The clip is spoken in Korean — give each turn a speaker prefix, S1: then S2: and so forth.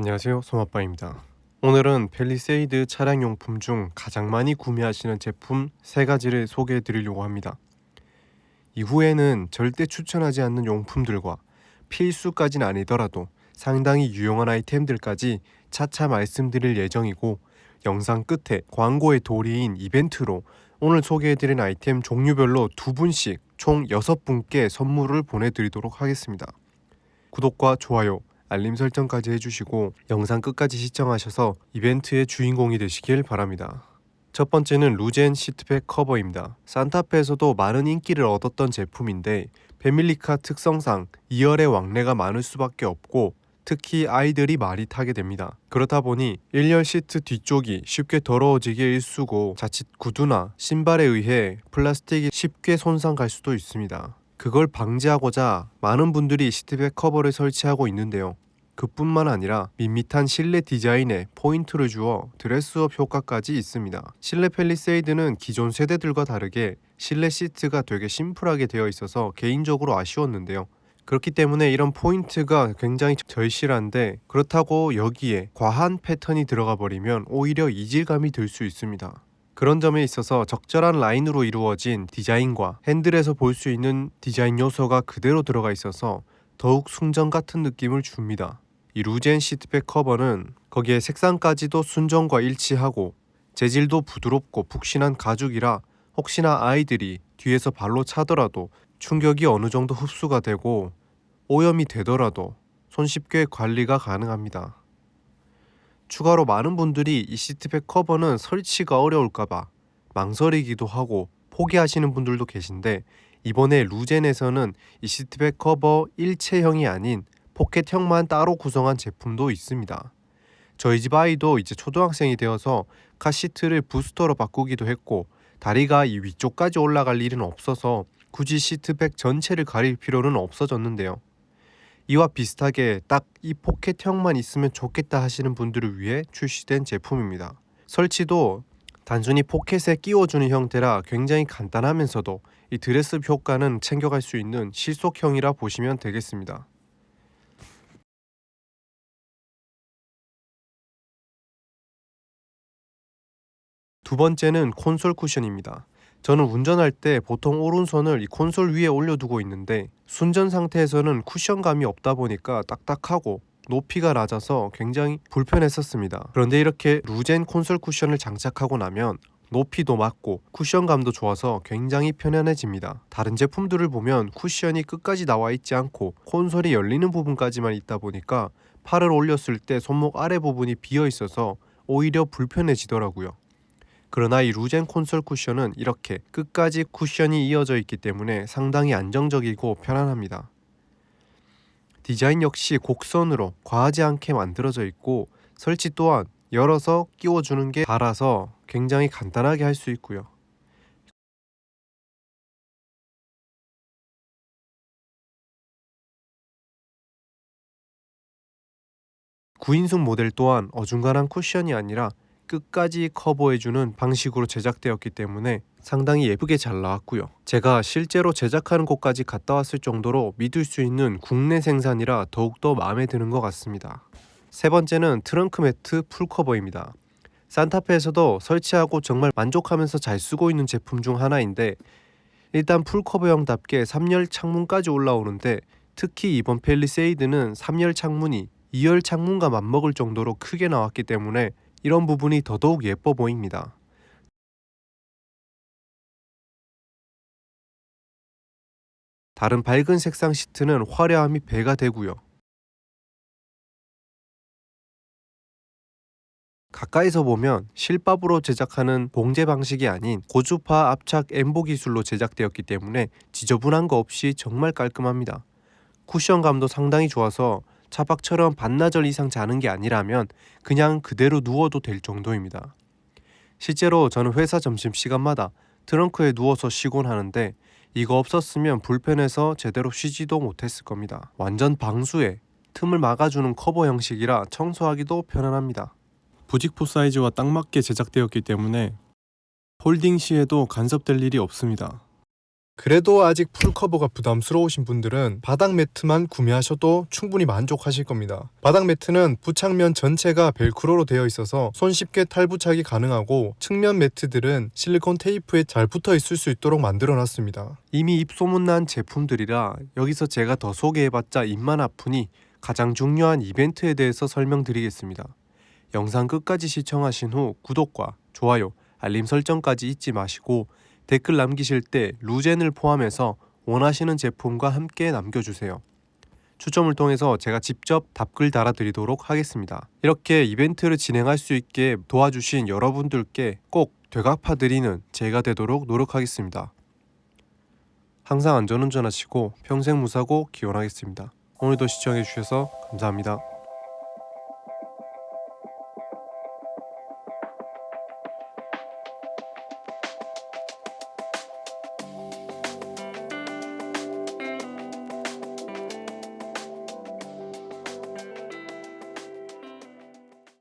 S1: 안녕하세요. 소마빠입니다. 오늘은 펠리세이드 차량용품 중 가장 많이 구매하시는 제품 세 가지를 소개해 드리려고 합니다. 이후에는 절대 추천하지 않는 용품들과 필수까지는 아니더라도 상당히 유용한 아이템들까지 차차 말씀드릴 예정이고 영상 끝에 광고의 도리인 이벤트로 오늘 소개해드린 아이템 종류별로 두 분씩 총 여섯 분께 선물을 보내드리도록 하겠습니다. 구독과 좋아요, 알림 설정까지 해주시고 영상 끝까지 시청하셔서 이벤트의 주인공이 되시길 바랍니다. 첫 번째는 루젠 시트백 커버입니다. 산타페에서도 많은 인기를 얻었던 제품인데 패밀리카 특성상 2열의 왕래가 많을 수밖에 없고 특히 아이들이 많이 타게 됩니다. 그렇다 보니 1열 시트 뒤쪽이 쉽게 더러워지기 일쑤고 자칫 구두나 신발에 의해 플라스틱이 쉽게 손상 갈 수도 있습니다. 그걸 방지하고자 많은 분들이 시트백 커버를 설치하고 있는데요. 그뿐만 아니라 밋밋한 실내 디자인에 포인트를 주어 드레스업 효과까지 있습니다. 실내 펠리세이드는 기존 세대들과 다르게 실내 시트가 되게 심플하게 되어 있어서 개인적으로 아쉬웠는데요. 그렇기 때문에 이런 포인트가 굉장히 절실한데 그렇다고 여기에 과한 패턴이 들어가 버리면 오히려 이질감이 들 수 있습니다. 그런 점에 있어서 적절한 라인으로 이루어진 디자인과 핸들에서 볼 수 있는 디자인 요소가 그대로 들어가 있어서 더욱 순정 같은 느낌을 줍니다. 이 루젠 시트백 커버는 거기에 색상까지도 순정과 일치하고 재질도 부드럽고 푹신한 가죽이라 혹시나 아이들이 뒤에서 발로 차더라도 충격이 어느 정도 흡수가 되고 오염이 되더라도 손쉽게 관리가 가능합니다. 추가로 많은 분들이 이 시트백 커버는 설치가 어려울까봐 망설이기도 하고 포기하시는 분들도 계신데 이번에 루젠에서는 이 시트백 커버 일체형이 아닌 포켓형만 따로 구성한 제품도 있습니다. 저희 집 아이도 이제 초등학생이 되어서 카시트를 부스터로 바꾸기도 했고 다리가 이 위쪽까지 올라갈 일은 없어서 굳이 시트백 전체를 가릴 필요는 없어졌는데요. 이와 비슷하게 딱 이 포켓형만 있으면 좋겠다 하시는 분들을 위해 출시된 제품입니다. 설치도 단순히 포켓에 끼워주는 형태라 굉장히 간단하면서도 이 드레스 효과는 챙겨갈 수 있는 실속형이라 보시면 되겠습니다. 두 번째는 콘솔 쿠션입니다. 저는 운전할 때 보통 오른손을 이 콘솔 위에 올려두고 있는데 순전 상태에서는 쿠션감이 없다 보니까 딱딱하고 높이가 낮아서 굉장히 불편했었습니다. 그런데 이렇게 루젠 콘솔 쿠션을 장착하고 나면 높이도 맞고 쿠션감도 좋아서 굉장히 편안해집니다. 다른 제품들을 보면 쿠션이 끝까지 나와 있지 않고 콘솔이 열리는 부분까지만 있다 보니까 팔을 올렸을 때 손목 아래 부분이 비어 있어서 오히려 불편해지더라고요. 그러나 이 루젠 콘솔 쿠션은 이렇게 끝까지 쿠션이 이어져 있기 때문에 상당히 안정적이고 편안합니다. 디자인 역시 곡선으로 과하지 않게 만들어져 있고 설치 또한 열어서 끼워주는 게 달아서 굉장히 간단하게 할 수 있고요. 구인승 모델 또한 어중간한 쿠션이 아니라 끝까지 커버해주는 방식으로 제작되었기 때문에 상당히 예쁘게 잘 나왔고요. 제가 실제로 제작하는 곳까지 갔다 왔을 정도로 믿을 수 있는 국내 생산이라 더욱더 마음에 드는 것 같습니다. 세 번째는 트렁크 매트 풀 커버입니다. 산타페에서도 설치하고 정말 만족하면서 잘 쓰고 있는 제품 중 하나인데 일단 풀 커버형답게 3열 창문까지 올라오는데 특히 이번 펠리세이드는 3열 창문이 2열 창문과 맞먹을 정도로 크게 나왔기 때문에 이런 부분이 더더욱 예뻐 보입니다. 다른 밝은 색상 시트는 화려함이 배가 되고요. 가까이서 보면 실밥으로 제작하는 봉제 방식이 아닌 고주파 압착 엠보 기술로 제작되었기 때문에 지저분한 거 없이 정말 깔끔합니다. 쿠션감도 상당히 좋아서 차박처럼 반나절 이상 자는 게 아니라면 그냥 그대로 누워도 될 정도입니다. 실제로 저는 회사 점심 시간마다 트렁크에 누워서 쉬곤 하는데 이거 없었으면 불편해서 제대로 쉬지도 못했을 겁니다. 완전 방수에 틈을 막아주는 커버 형식이라 청소하기도 편안합니다. 부직포 사이즈와 딱 맞게 제작되었기 때문에 홀딩 시에도 간섭될 일이 없습니다.
S2: 그래도 아직 풀커버가 부담스러우신 분들은 바닥 매트만 구매하셔도 충분히 만족하실 겁니다. 바닥 매트는 부착면 전체가 벨크로로 되어 있어서 손쉽게 탈부착이 가능하고 측면 매트들은 실리콘 테이프에 잘 붙어 있을 수 있도록 만들어 놨습니다.
S1: 이미 입소문난 제품들이라 여기서 제가 더 소개해봤자 입만 아프니 가장 중요한 이벤트에 대해서 설명드리겠습니다. 영상 끝까지 시청하신 후 구독과 좋아요, 알림 설정까지 잊지 마시고 댓글 남기실 때 루젠을 포함해서 원하시는 제품과 함께 남겨주세요. 추첨을 통해서 제가 직접 답글 달아드리도록 하겠습니다. 이렇게 이벤트를 진행할 수 있게 도와주신 여러분들께 꼭 되갚아드리는 제가 되도록 노력하겠습니다. 항상 안전운전하시고 평생 무사고 기원하겠습니다. 오늘도 시청해주셔서 감사합니다.